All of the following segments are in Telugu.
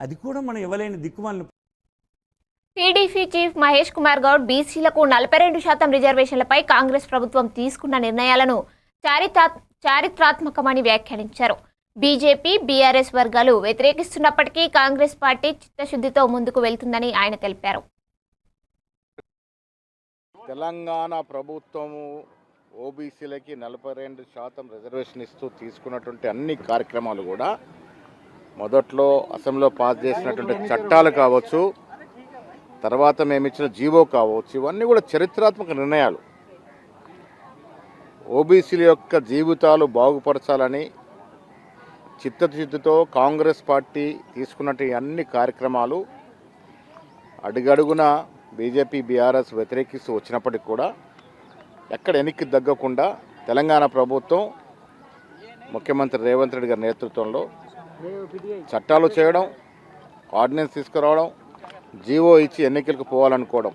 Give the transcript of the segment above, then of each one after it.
అది కూడా మనం ఇవ్వలేని దిక్కుమాలిన టీడీపీ చీఫ్ మహేష్ కుమార్ గౌడ్ బీసీలకు నలభై రెండు శాతం రిజర్వేషన్లపై కాంగ్రెస్ ప్రభుత్వం తీసుకున్న నిర్ణయాలను చారిత్రా చారిత్రాత్మకమని వ్యాఖ్యానించారు. బీజేపీ బీఆర్ఎస్ వర్గాలు వ్యతిరేకిస్తున్నప్పటికీ కాంగ్రెస్ పార్టీ చిత్తశుద్ధితో ముందుకు వెళ్తుందని ఆయన తెలిపారు. తెలంగాణ ప్రభుత్వము ఓబీసీలకి నలభై రెండు శాతం రిజర్వేషన్ ఇస్తూ తీసుకున్నటువంటి అన్ని కార్యక్రమాలు కూడా మొదట్లో అసెంబ్లీలో పాస్ చేసినటువంటి చట్టాలు కావచ్చు తర్వాత మేము ఇచ్చిన జీవో కావచ్చు ఇవన్నీ కూడా చరిత్రాత్మక నిర్ణయాలు. ఓబీసీల యొక్క జీవితాలు బాగుపరచాలని చిత్తశుద్ధితో కాంగ్రెస్ పార్టీ తీసుకున్నట్టు అన్ని కార్యక్రమాలు అడుగడుగున బీజేపీ బీఆర్ఎస్ వ్యతిరేకిస్తూ వచ్చినప్పటికి కూడా ఎక్కడ వెనక్కి తగ్గకుండా తెలంగాణ ప్రభుత్వం ముఖ్యమంత్రి రేవంత్ రెడ్డి గారి నేతృత్వంలో చట్టాలు చేయడం ఆర్డినెన్స్ తీసుకురావడం జీవో ఇచ్చి ఎన్నికలకు పోవాలనుకోవడం.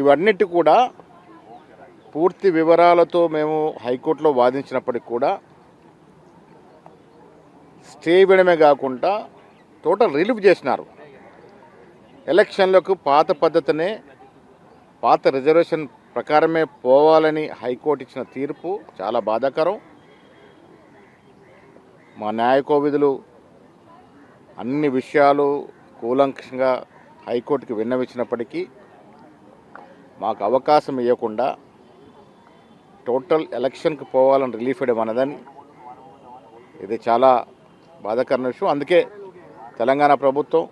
ఇవన్నిటి కూడా పూర్తి వివరాలతో మేము హైకోర్టులో వాదించినప్పటికి కూడా స్టే ఇవ్వడమే కాకుండా టోటల్ రిలీఫ్ చేసినారు. ఎలక్షన్లకు పాత పద్ధతినే పాత రిజర్వేషన్ ప్రకారమే పోవాలని హైకోర్టు ఇచ్చిన తీర్పు చాలా బాధాకరం. మా న్యాయకోవిధులు అన్ని విషయాలు కూలంకషంగా హైకోర్టుకి విన్నవించినప్పటికీ మాకు అవకాశం ఇవ్వకుండా టోటల్ ఎలక్షన్కి పోవాలని రిలీఫ్ ఇవ్వడం అన్నదని ఇది చాలా బాధాకరమైన విషయం. అందుకే తెలంగాణ ప్రభుత్వం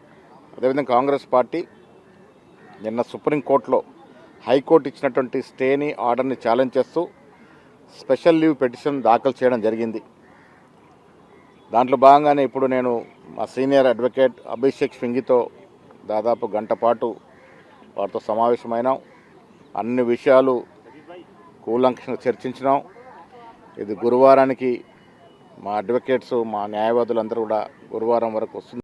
అదేవిధంగా కాంగ్రెస్ పార్టీ నిన్న సుప్రీంకోర్టులో హైకోర్టు ఇచ్చినటువంటి స్టేని ఆర్డర్ని ఛాలెంజ్ చేస్తూ స్పెషల్ లీవ్ పిటిషన్ దాఖలు చేయడం జరిగింది. దాంట్లో భాగంగానే ఇప్పుడు నేను మా సీనియర్ అడ్వకేట్ అభిషేక్ సింగితో దాదాపు గంట పాటు వారితో సమావేశమైనాం. అన్ని విషయాలు కూలంకషంగా చర్చించినాం. ఇది గురువారానికి మా అడ్వకేట్స్ మా న్యాయవాదులందరూ కూడా గురువారం వరకు వస్తుంది